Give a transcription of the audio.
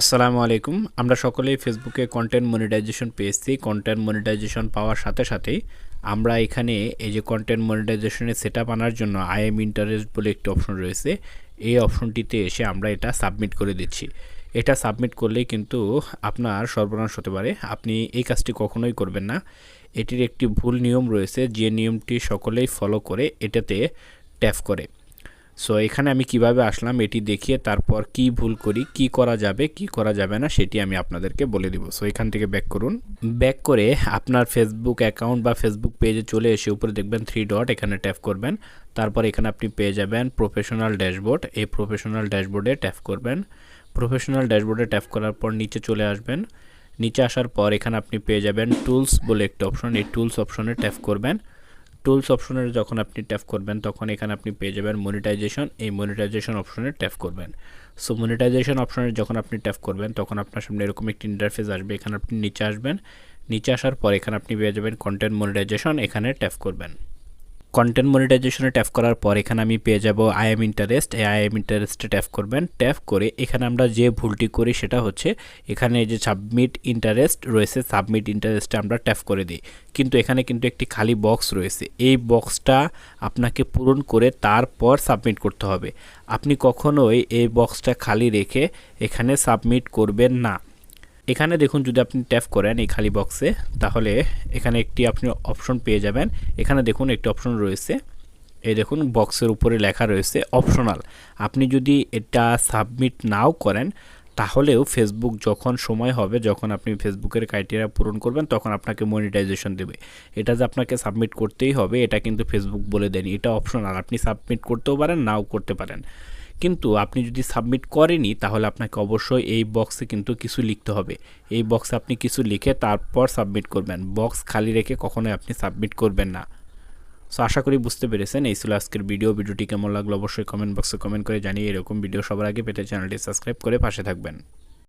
আসসালামু আলাইকুম। আমরা সকলেই ফেসবুকে কন্টেন্ট মনিটাইজেশন পেয়েছি। কন্টেন্ট মনিটাইজেশন পাওয়ার সাথে সাথেই আমরা এখানে এই যে কন্টেন্ট মনিটাইজেশনের সেট আনার জন্য আই এম ইন্টারেস্ট বলে একটি অপশন রয়েছে। এই অপশনটিতে এসে আমরা এটা সাবমিট করে দিচ্ছি। এটা সাবমিট করলেই কিন্তু আপনার সর্বনাশ হতে পারে। আপনি এই কাজটি কখনোই করবেন না। এটির একটি ভুল নিয়ম রয়েছে। যে নিয়মটি সকলেই ফলো করে, এটাতে ট্যাপ করে। সো এখানে আমি কীভাবে আসলাম, এটি দেখিয়ে তারপর কি ভুল করি, কি করা যাবে, কি করা যাবে না, সেটি আমি আপনাদেরকে বলে দিব। সো এখান থেকে ব্যাক করুন। ব্যাক করে আপনার ফেসবুক অ্যাকাউন্ট বা ফেসবুক পেজে চলে এসে উপরে দেখবেন থ্রি ডট এখানে ট্যাপ করবেন। তারপর এখানে আপনি পেয়ে যাবেন প্রফেশনাল ড্যাশবোর্ড এই প্রফেশনাল ড্যাশবোর্ডে ট্যাপ করবেন। প্রফেশনাল ড্যাশবোর্ডে ট্যাপ করার পর নিচে চলে আসবেন। নিচে আসার পর এখানে আপনি পেয়ে যাবেন টুলস বলে একটা অপশন এই টুলস অপশনে ট্যাপ করবেন। টুলস অপশনের যখন আপনি ট্যাপ করবেন, তখন এখানে আপনি পেয়ে যাবেন মনিটাইজেশন এই মনিটাইজেশন অপশনে ট্যাপ করবেন। সো মনিটাইজেশন অপশনে যখন আপনি ট্যাপ করবেন, তখন আপনার সামনে এরকম একটি ইন্টারফেস আসবে। এখানে আপনি নিচে আসবেন। নিচে আসার পর এখানে আপনি পেয়ে যাবেন কন্টেন্ট মনিটাইজেশন এখানে ট্যাপ করবেন। কন্টেন্ট মনিটাইজেশনে ট্যাপ করার পর এখানে আমি পেয়ে যাব আই এম ইন্টারেস্ট এই আই এম ইন্টারেস্টে ট্যাপ করবেন। ট্যাপ করে এখানে আমরা যে ভুলটি করি সেটা হচ্ছে এখানে যে সাবমিট ইন্টারেস্ট রয়েছে সাবমিট ইন্টারেস্টে আমরা ট্যাপ করে দিই। কিন্তু এখানে কিন্তু একটি খালি বক্স রয়েছে। এই বক্সটা আপনাকে পূরণ করে তারপর সাবমিট করতে হবে। আপনি কখনোই এই বক্সটা খালি রেখে এখানে সাবমিট করবেন না। এখানে দেখুন যদি আপনি ট্যাপ করেন এই খালি বক্সে তাহলে এখানে একটি আপনি অপশন পেয়ে যাবেন। এখানে দেখুন একটি অপশন রয়েছে। এই দেখুন বক্সের উপরে লেখা রয়েছে অপশনাল আপনি যদি এটা সাবমিট নাও করেন, তাহলেও ফেসবুক যখন সময় হবে, যখন আপনি ফেসবুকের ক্রাইটেরিয়া পূরণ করবেন, তখন আপনাকে মনিটাইজেশন দেবে। এটা যে আপনাকে সাবমিট করতেই হবে, এটা কিন্তু ফেসবুক বলে দেয়নি। এটা অপশনাল আপনি সাবমিট করতেও পারেন, নাও করতে পারেন। কিন্তু আপনি যদি সাবমিট করেনি তাহলে আপনাকে অবশ্যই এই বক্সে কিন্তু কিছু লিখতে হবে। এই বক্সে আপনি কিছু লিখে তারপর সাবমিট করবেন। বক্স খালি রেখে কখনোই আপনি সাবমিট করবেন না। সো আশা করি বুঝতে পেরেছেন। এই ছিল আজকের ভিডিও ভিডিওটি কেমন লাগল অবশ্যই কমেন্ট বক্সে কমেন্ট করে জানিয়ে এরকম ভিডিও সবার আগে পেতে চ্যানেলটি সাবস্ক্রাইব করে পাশে থাকবেন।